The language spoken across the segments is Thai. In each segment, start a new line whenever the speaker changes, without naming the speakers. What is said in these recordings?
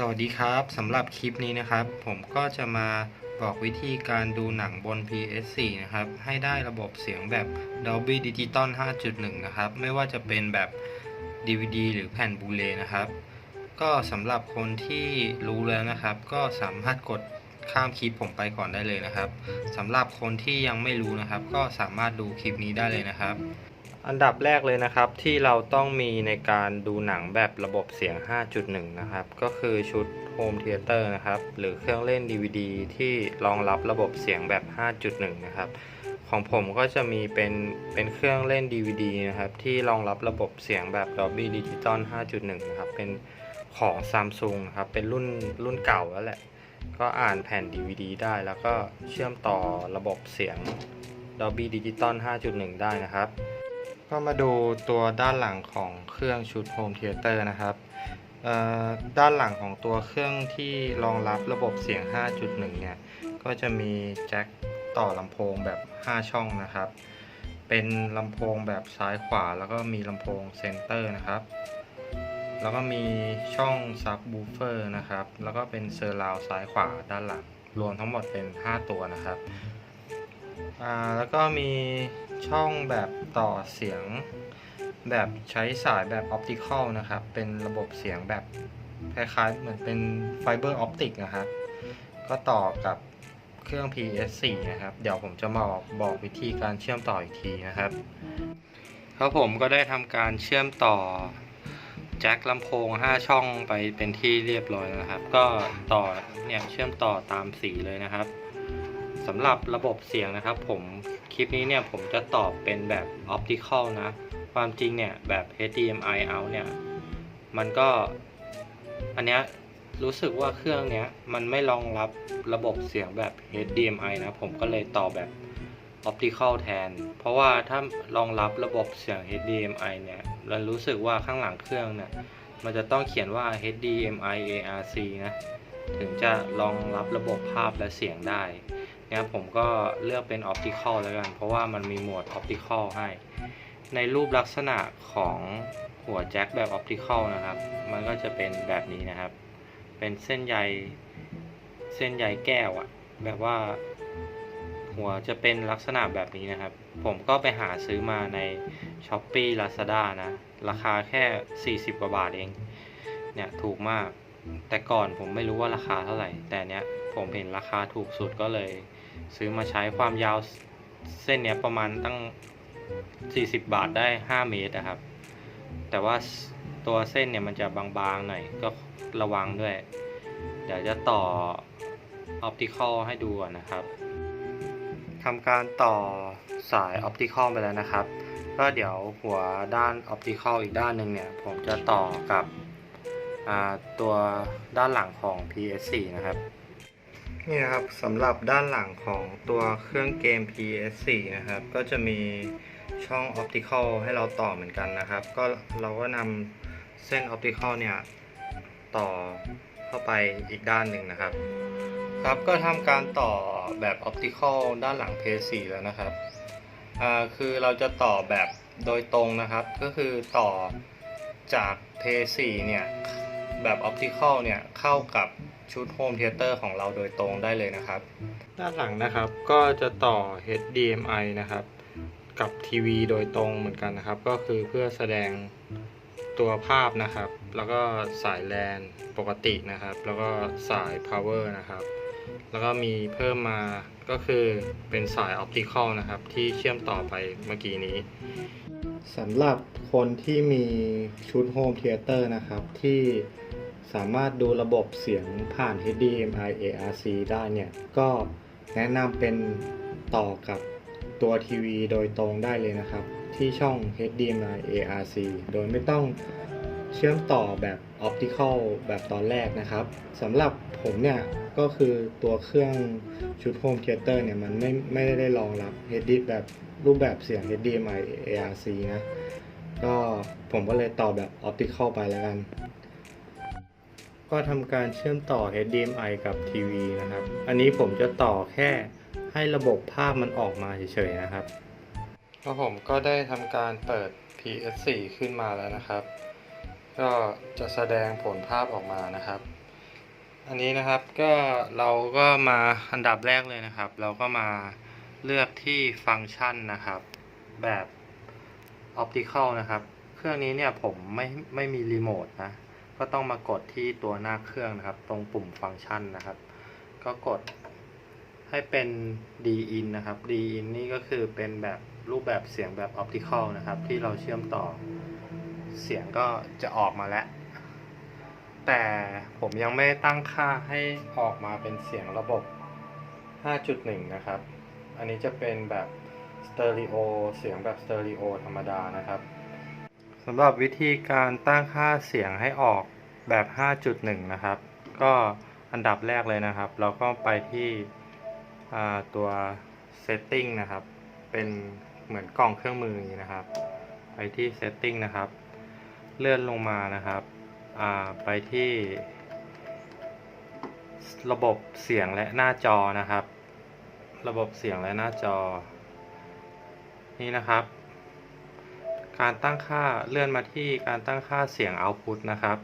สวัสดีครับสำหรับคลิปนี้นะครับ ผมก็จะมาบอกวิธีการดูหนังบน PS4 นะครับ ให้ได้ระบบเสียงแบบ Dolby Digital 5.1 นะครับ ไม่ว่าจะเป็นแบบ DVD หรือแผ่นบูเลนะครับ ก็สำหรับคนที่รู้แล้วนะครับ ก็สามารถกดข้ามคลิปผมไปก่อนได้เลยนะครับสำหรับคนที่ยังไม่รู้นะครับ ก็สามารถดูคลิปนี้ได้เลยนะครับ อันดับแรกเลยนะครับที่เราต้องมีในการดูหนังแบบระบบเสียง 5.1 นะครับ ก็คือชุด Home Theater นะครับ หรือเครื่องเล่น DVD ที่รองรับระบบเสียงแบบ 5.1 นะครับ ของผมก็จะมีเป็นเป็นเครื่องเล่น DVD นะครับ ที่รองรับระบบเสียงแบบ Dolby Digital 5.1 นะครับ เป็นของ Samsung ครับ เป็นรุ่นรุ่นเก่าแล้วแหละ ก็อ่านแผ่น DVD ได้แล้วก็เชื่อมต่อระบบเสียง Dolby Digital 5.1 ได้นะครับ ก็มาดูตัวด้านหลังของเครื่องชุด Home Theater นะครับด้านหลังของตัวเครื่องที่รองรับระบบเสียง 5.1 เนี่ย ก็จะมีแจ็คต่อลำโพงแบบ 5 ช่องนะครับ เป็นลำโพงแบบซ้ายขวา แล้วก็มีลำโพงเซนเตอร์นะครับ แล้วก็มีช่องซับบูเฟอร์นะครับ แล้วก็เป็นเซอร์ราวซ้ายขวาด้านหลัง รวมทั้งหมดเป็น 5 ตัวนะครับ อ่าแล้วก็มีช่องแบบต่อเสียงแบบใช้สายแบบออปติคอลนะครับ เป็นระบบเสียงแบบคล้ายๆเหมือนเป็นไฟเบอร์ออปติกนะครับ ก็ต่อกับเครื่อง PS4 นะครับ เดี๋ยวผมจะมาบอกวิธีการเชื่อมต่ออีกทีนะครับ ครับผมก็ได้ทำการเชื่อมต่อแจ็คลำโพง 5 ช่องไปเป็นที่เรียบร้อยนะครับ ก็ต่อเนี่ยเชื่อมต่อตามสีเลยนะครับ สำหรับระบบเสียงนะครับ ผมคลิปนี้เนี่ยผมจะตอบเป็นแบบ Optical นะ ความจริงเนี่ยแบบ HDMI out เนี่ย มันก็อันเนี้ยรู้สึกว่าเครื่องเนี้ยมันไม่รองรับระบบเสียงแบบ HDMI นะ ผมก็เลยต่อแบบ Optical แทน เพราะว่าถ้ารองรับระบบเสียง HDMI เนี่ยเรารู้สึกว่าข้างหลังเครื่องเนี่ยมันจะต้องเขียนว่า HDMI ARC นะ ถึงจะรองรับระบบภาพและเสียงได้ เนี่ยผมก็เลือกเป็นออปติคอลแล้วกัน เพราะว่ามันมีโหมดออปติคอลให้ ในรูปลักษณะของหัวแจ็คแบบออปติคอลนะครับ มันก็จะเป็นแบบนี้นะครับ เป็นเส้นใยเส้นใยแก้วอะแบบว่า หัวจะเป็นลักษณะแบบนี้นะครับ ผมก็ไปหาซื้อมาใน s h อ p e e Lazada นะ ราคาแค่ 40 กว่าบาทเอง เนี่ยถูกมาก แต่ก่อนผมไม่รู้ว่าราคาเท่าไหร่ แต่เนี้ยผมเห็นราคาถูกสุดก็เลย ซื้อมาใช้ความยาวเส้นเนี้ยประมาณตั้ง 40 บาทได้ 5 เมตรนะครับ แต่ว่าตัวเส้นเนี่ยมันจะบางๆหน่อยก็ระวังด้วย เดี๋ยวจะต่อออปติคอลให้ดูนะครับทำการต่อสายออปติคอลไปแล้วนะครับ ก็เดี๋ยวหัวด้านออปติคอลอีกด้านหนึ่งเนี่ยผมจะต่อกับตัวด้านหลังของ PS4 นะครับ นี่นะครับสำหรับด้านหลังของตัวเครื่องเกม PS4 นะครับ ก็จะมีช่องออปติคอลให้เราต่อเหมือนกันนะครับ ก็เราก็นำเส้นออปติคอลเนี่ย ต่อเข้าไปอีกด้านหนึ่งนะครับ ครับก็ทำการต่อแบบออปติคอลด้านหลัง PS4 แล้วนะครับอ่าคือเราจะต่อแบบโดยตรงนะครับ ก็คือต่อจาก PS4 เนี่ย แบบออปติคอลเนี่ยเข้ากับ ชุดโฮมเทเตอร์ของเราโดยตรงได้เลยนะครับ ด้านหลังนะครับก็จะต่อ HDMI นะครับ กับ ทีวีโดยตรงเหมือนกันนะครับ ก็คือเพื่อแสดงตัวภาพนะครับ แล้วก็สายแลนปกตินะครับ แล้วก็สาย power นะครับ แล้วก็มีเพิ่มมาก็คือเป็นสายออปติคอลนะครับ ที่เชื่อมต่อไปเมื่อกี้นี้สำหรับคนที่มีชุดโฮมเทเตอร์นะครับ ที่ สามารถดูระบบเสียงผ่าน HDMI ARC ได้เนี่ย ก็แนะนำเป็นต่อกับตัวทีวีโดยตรงได้เลยนะครับ ที่ช่อง HDMI ARC โดยไม่ต้องเชื่อมต่อแบบ Optical แบบตอนแรกนะครับสำหรับผมเนี่ยก็คือตัวเครื่องชุด Home Theater เนี่ย มันไม่ไม่ได้รองรับ HD แบบรูปแบบเสียง HDMI ARC นะ ก็ผมก็เลยต่อแบบ Optical ไปแล้วกัน ก็ทำการเชื่อมต่อ HDMI กับทีวีนะครับ อันนี้ผมจะต่อแค่ให้ระบบภาพมันออกมาเฉยๆนะครับก็ผมก็ได้ทำการเปิด PS4 ขึ้นมาแล้วนะครับ ก็จะแสดงผลภาพออกมานะครับ อันนี้นะครับก็เราก็มาอันดับแรกเลยนะครับ เราก็มาเลือกที่ฟังก์ชันนะครับ แบบ Optical นะครับ เครื่องนี้เนี่ยผมไม่ไม่มีรีโมทนะ ก็ต้องมากดที่ตัวหน้าเครื่องนะครับ ตรงปุ่มฟังก์ชันนะครับ ก็กดให้เป็น D in นะครับ D in นี่ก็คือเป็นแบบรูปแบบเสียงแบบ Optical นะครับ ที่เราเชื่อมต่อเสียงก็จะออกมาแล้ว แต่ผมยังไม่ตั้งค่าให้ออกมาเป็นเสียงระบบ 5.1 นะครับ อันนี้จะเป็นแบบสเตอริโอเสียงแบบสเตอริโอธรรมดานะครับ สำหรับวิธีการตั้งค่าเสียงให้ออกแบบ 5.1 นะครับ ก็อันดับแรกเลยนะครับ เราก็ไปที่ตัว setting นะครับ เป็นเหมือนกล่องเครื่องมืออย่างนี้นะครับ ไปที่ setting นะครับ เลื่อนลงมานะครับ ไปที่ระบบเสียงและหน้าจอนะครับ ระบบเสียงและหน้าจอ นี่นะครับ การตั้งค่าเลื่อนมาที่การตั้งค่าเสียง output นะครับ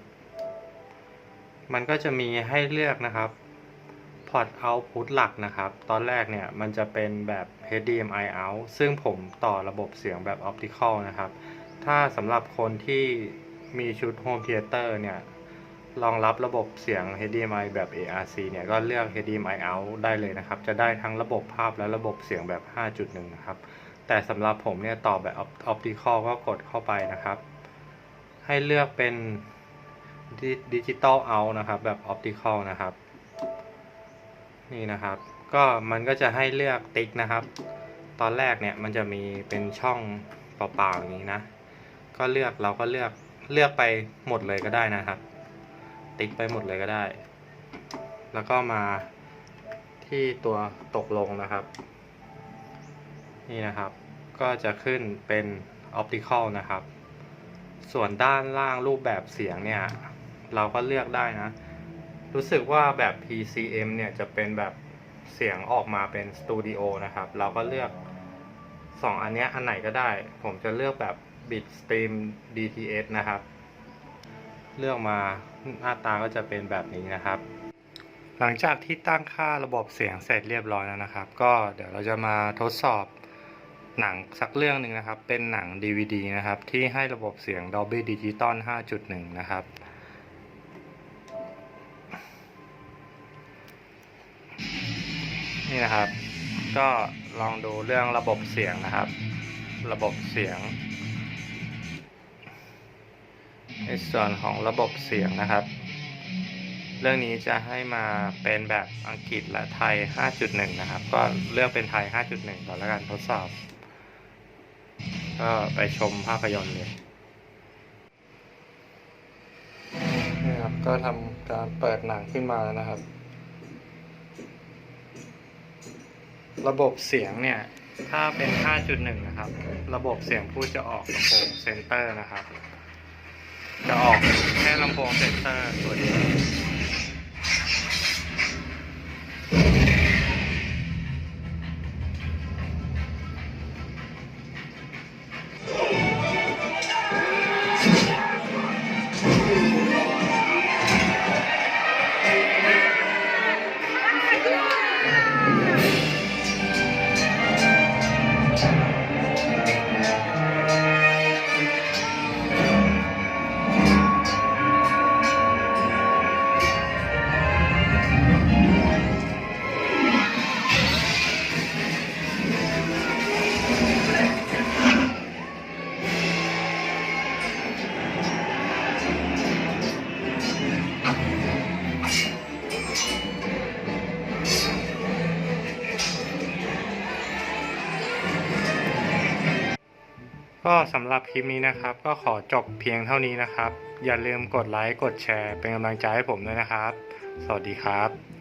มันก็จะมีให้เลือกนะครับพอร์ต output หลักนะครับ ตอนแรกเนี่ยมันจะเป็นแบบ HDMI out ซึ่งผมต่อระบบเสียงแบบ optical นะครับ ถ้าสำหรับคนที่มีชุด Home Theater เนี่ยรองรับระบบเสียง HDMI แบบ ARC เนี่ยก็เลือก HDMI out ได้เลยนะครับ จะได้ทั้งระบบภาพและระบบเสียงแบบ 5.1 นะครับ แต่สำหรับผมเนี่ยต่อแบบ Optical ก็กดเข้าไปนะครับ ให้เลือกเป็น Digital out นะครับ แบบ Optical นะครับ นี่นะครับ ก็มันก็จะให้เลือกติ๊กนะครับ ตอนแรกเนี่ยมันจะมีเป็นช่องเปล่าๆอย่างนี้นะ ก็เลือกเราก็เลือกเลือกไปหมดเลยก็ได้นะครับ ติ๊กไปหมดเลยก็ได้ แล้วก็มาที่ตัวตกลงนะครับ นี่นะครับ ก็จะขึ้นเป็น optical นะครับ ส่วนด้านล่างรูปแบบเสียงเนี่ย เราก็เลือกได้นะ รู้สึกว่าแบบ PCM เนี่ยจะเป็นแบบเสียงออกมาเป็นสตูดิโอนะครับ เราก็เลือก 2 อันนี้อันไหนก็ได้ ผมจะเลือกแบบ Bit Stream DTS นะครับ เลือกมาหน้าตาก็จะเป็นแบบนี้นะครับ หลังจากที่ตั้งค่าระบบเสียงเสร็จเรียบร้อยแล้วนะครับ ก็เดี๋ยวเราจะมาทดสอบ หนังสักเรื่องหนึ่งนะครับ เป็นหนัง DVD นะครับ ที่ให้ระบบเสียง Dolby Digital 5.1 นะครับ นี่นะครับ ก็ลองดูเรื่องระบบเสียงนะครับ ระบบเสียงในส่วนของระบบเสียงนะครับ เรื่องนี้จะให้มาเป็นแบบอังกฤษและไทย 5.1 นะครับ ก็เลือกเป็นไทย 5.1 ก่อนแล้วกันทดสอบ ก็ไปชมภาพยนตร์เลยนี่ครับก็ทำการเปิดหนังขึ้นมาแล้วนะครับ ระบบเสียงเนี่ย ถ้าเป็น 5.1 นะครับ ระบบเสียงพูดจะออกลำโพงเซนเตอร์นะครับ จะออกแค่ลำโพงเซนเตอร์ตัวเดียว ก็สำหรับคลิปนี้นะครับ ก็ขอจบเพียงเท่านี้นะครับ อย่าลืมกดไลค์กดแชร์ เป็นกำลังใจให้ผมด้วยนะครับ สวัสดีครับ